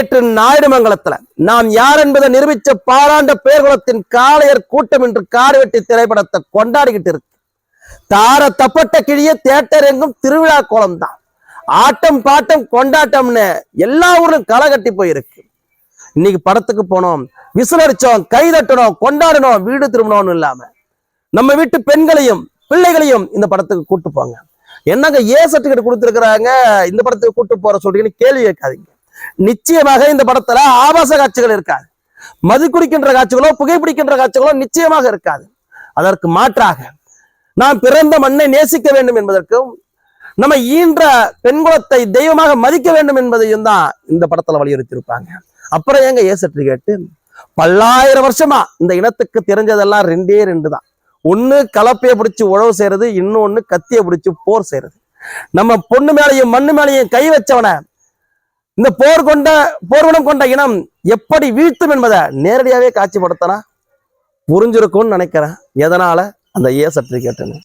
நேற்று நாயுடுமங்கலத்துல நாம் யார் என்பதை நிரூபிச்ச பாராண்ட பேர்குளத்தின் காளையர் கூட்டம் என்று காடு வெட்டி திரைப்படத்தை கொண்டாடிக்கிட்டு இருக்கு. தார தப்பட்ட கிழிய தேட்டர் எங்கும் திருவிழா கோலம் தான் ஆட்டம் பாட்டம் கொண்டாட்டம்னு எல்லா ஊரும் களை கட்டி போயிருக்கு. இன்னைக்கு படத்துக்கு போனோம். விசிலடிச்சோம் கைதட்டணும் கை தட்டணும் கொண்டாடணும் வீடு திரும்பணும்னு இல்லாம. நம்ம வீட்டு பெண்களையும் பிள்ளைகளையும் இந்த படத்துக்கு கூட்டு போங்க. என்னங்க ஏ சர்டிபிகேட் கொடுத்துருக்குறாங்க? இந்த படத்துக்கு கூட்டு போற சொல்றீங்கன்னு கேள்வி கேட்காதீங்க. நிச்சயமாக இந்த படத்துல ஆபாச காட்சிகள் இருக்காது. மது குடிக்கின்ற காட்சிகளோ புகைப்பிடிக்கின்ற காட்சிகளோ நிச்சயமாக இருக்காது. அதற்கு மாற்றாக நாம் பிறந்த மண்ணை நேசிக்க வேண்டும் என்பதற்கும் நம்ம ஈன்ற பெண்குலத்தை தெய்வமாக மதிக்க வேண்டும் என்பதையும் தான் இந்த படத்துல வலியுறுத்தியிருப்பாங்க. அப்புறம் ஏங்க ஏ கேட்டு பல்லாயிரம் வருஷமா இந்த இனத்துக்கு தெரிஞ்சதெல்லாம் ரெண்டே ரெண்டு தான். ஒண்ணு கலப்பைய பிடிச்சி உழவு செய்யறது இன்னொன்னு கத்திய பிடிச்சி போர் செய்யறது. நம்ம பொண்ணு மேலையும் மண்ணு மேலையும் கை வச்சவன இந்த போர் கொண்ட போர்வனம் கொண்ட இனம் எப்படி வீழ்த்தும் என்பதை நேரடியாகவே காட்சிப்படுத்தினா புரிஞ்சிருக்கும்னு நினைக்கிறேன். எதனால? அந்த ஏ சர்டிஃபிகேட்டுன்னு